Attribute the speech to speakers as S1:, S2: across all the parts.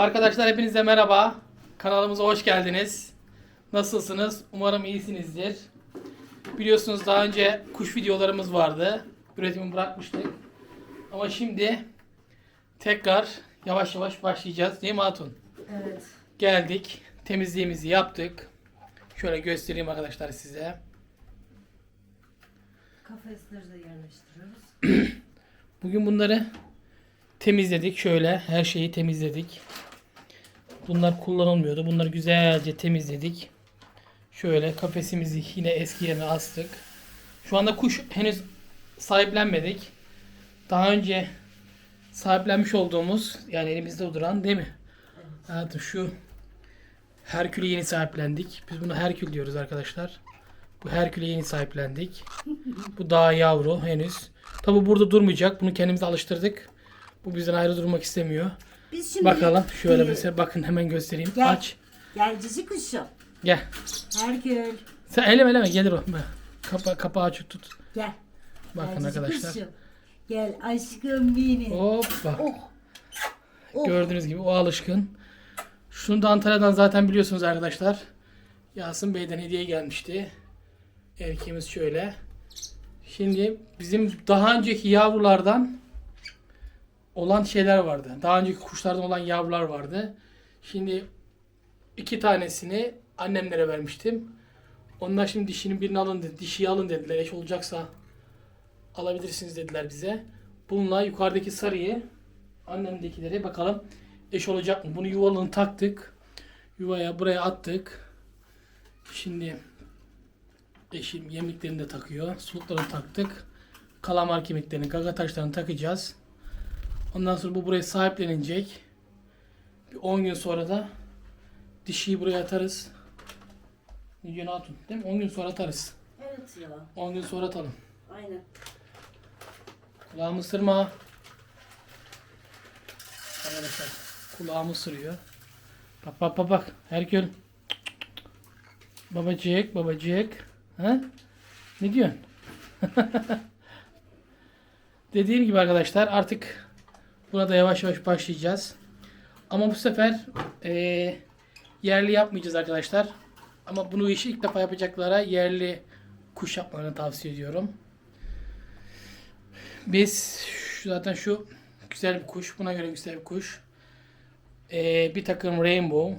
S1: Arkadaşlar hepinize merhaba. Kanalımıza hoş geldiniz. Nasılsınız? Umarım iyisinizdir. Biliyorsunuz daha önce kuş videolarımız vardı. Üretimi bırakmıştık. Ama şimdi tekrar yavaş yavaş başlayacağız. Değil mi Hatun?
S2: Evet.
S1: Geldik. Temizliğimizi yaptık. Şöyle göstereyim arkadaşlar size.
S2: Kafesleri de yerleştiriyoruz.
S1: Bugün bunları temizledik. Şöyle her şeyi temizledik. Bunlar kullanılmıyordu. Bunları güzelce temizledik. Şöyle kafesimizi yine eski yerine astık. Şu anda kuş henüz sahiplenmedik. Daha önce sahiplenmiş olduğumuz yani elimizde duran değil mi? Hayatım şu Herkül'ü yeni sahiplendik. Biz bunu Herkül diyoruz arkadaşlar. Bu Herkül'ü yeni sahiplendik. Bu daha yavru henüz. Tabi burada durmayacak. Bunu kendimize alıştırdık. Bu bizden ayrı durmak istemiyor.
S2: Biz şimdi
S1: Bakalım şöyle
S2: bir-
S1: mesela bakın hemen göstereyim.
S2: Gel.
S1: Aç.
S2: Gel cici kuşum.
S1: Gel.
S2: Herkül.
S1: Sen eleme eleme gelir o. Kapa, kapağı açık tut.
S2: Gel.
S1: Bakın
S2: Gel cici
S1: arkadaşlar.
S2: kuşum. Gel aşkım benim.
S1: Hoppa.
S2: Oh. Oh.
S1: Gördüğünüz gibi o alışkın. Şunu da Antalya'dan zaten biliyorsunuz arkadaşlar. Yasin Bey'den hediye gelmişti. Erkeğimiz şöyle. Şimdi bizim daha önceki yavrulardan olan şeyler vardı. Daha önceki kuşlardan olan yavrular vardı. Şimdi iki tanesini annemlere vermiştim. Onlar şimdi dişinin birini alın dedi. Dişiyi alın dediler. Eş olacaksa alabilirsiniz dediler bize. Bununla yukarıdaki sarıyı annemdekilere bakalım eş olacak mı? Bunu yuvalığını taktık. Yuvaya buraya attık. Şimdi eşim yemliklerini de takıyor. Suluklarını taktık. Kalamar kemiklerini, gaga taşlarını takacağız. Ondan sonra bu buraya sahiplenecek. Bir 10 gün sonra da dişiyi buraya atarız. Milyon Hatun değil mi? 10 gün sonra atarız.
S2: Evet ya.
S1: 10 gün sonra atalım.
S2: Aynen.
S1: Kulağımı ısırma. Arkadaşlar kulağımı ısırıyor. Bak bak bak bak. Herkül. Babacık babacık. Ha? Ne diyorsun? Dediğim gibi arkadaşlar artık buna da yavaş yavaş başlayacağız. Ama bu sefer eee, yerli yapmayacağız arkadaşlar. Ama bunu işi ilk defa yapacaklara yerli kuş yapmalarını tavsiye ediyorum. Biz şu- zaten şu güzel bir kuş. Buna göre güzel bir kuş. Ee, bir takım rainbow.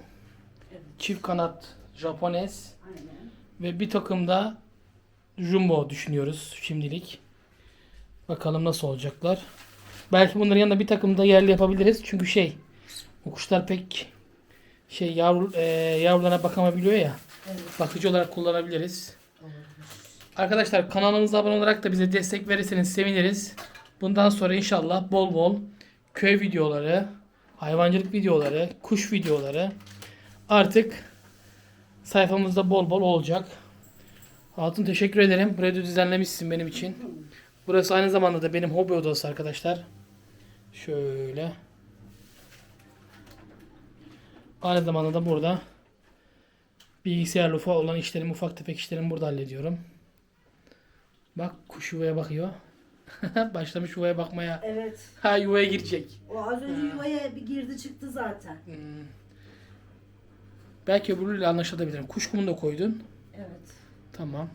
S1: Çift kanat Japones. Ve bir takım da jumbo düşünüyoruz şimdilik. Bakalım nasıl olacaklar. Belki bunların yanında bir takım da yerli yapabiliriz. Çünkü şey bu kuşlar pek şey yavru, e, yavrularına bakamabiliyor ya.
S2: Evet.
S1: Bakıcı olarak kullanabiliriz.
S2: Olabilir.
S1: Arkadaşlar kanalımıza abone olarak da bize destek verirseniz seviniriz. Bundan sonra inşallah bol bol köy videoları, hayvancılık videoları, kuş videoları artık sayfamızda bol bol olacak. Hatun teşekkür ederim. Burayı düzenlemişsin benim için. Burası aynı zamanda da benim hobi odası arkadaşlar. Şöyle. Aynı zamanda da burada bilgisayarla ufak olan işlerimi, ufak tefek işlerimi burada hallediyorum. Bak kuş yuvaya bakıyor. Başlamış yuvaya bakmaya.
S2: Evet.
S1: Ha yuvaya girecek.
S2: O az önce yuvaya bir girdi çıktı zaten.
S1: Hmm. Belki öbürüyle anlaşılabilirim. Kuş kumunu da koydun.
S2: Evet.
S1: Tamam.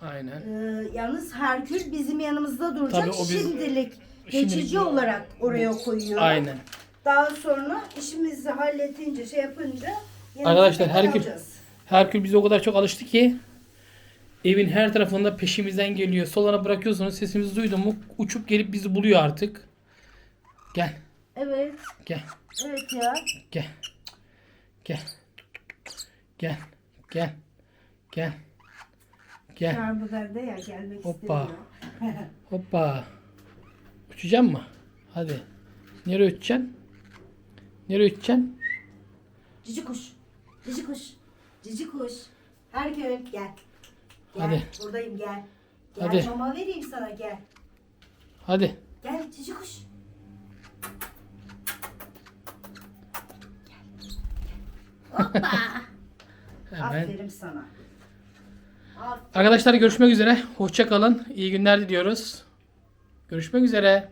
S1: Aynen.
S2: Ee, yalnız Herkül bizim yanımızda duracak.
S1: Tabii o biz-
S2: Şimdilik
S1: Şimdilik
S2: geçici
S1: bu-
S2: olarak oraya koyuyor.
S1: Aynen.
S2: Daha sonra işimizi halletince şey yapınca
S1: Arkadaşlar,
S2: tekrar
S1: Herkül-. Herkül bize o kadar çok alıştı ki evin her tarafında peşimizden geliyor. Solana bırakıyorsunuz sesimizi duydun mu uçup gelip bizi buluyor artık. Gel.
S2: Evet.
S1: Gel.
S2: Evet ya.
S1: Gel. Gel. Gel. Gel. Gel. Gel.
S2: Bende ya gelmek
S1: Hoppa.
S2: istemiyor.
S1: Hoppa. Uçacak mı? Hadi. Nereye uçacaksın? Nereye uçacaksın?
S2: Cici kuş. Cici kuş. Cici kuş. Herkül gel. Gel.
S1: Hadi.
S2: Buradayım gel. Gel
S1: Hadi.
S2: mama vereyim sana gel.
S1: Hadi.
S2: Gel cici kuş. Hoppa.
S1: Hemen.
S2: Aferin sana. Aferin.
S1: Arkadaşlar görüşmek üzere. Hoşça kalın. İyi günler diliyoruz. Görüşmek üzere.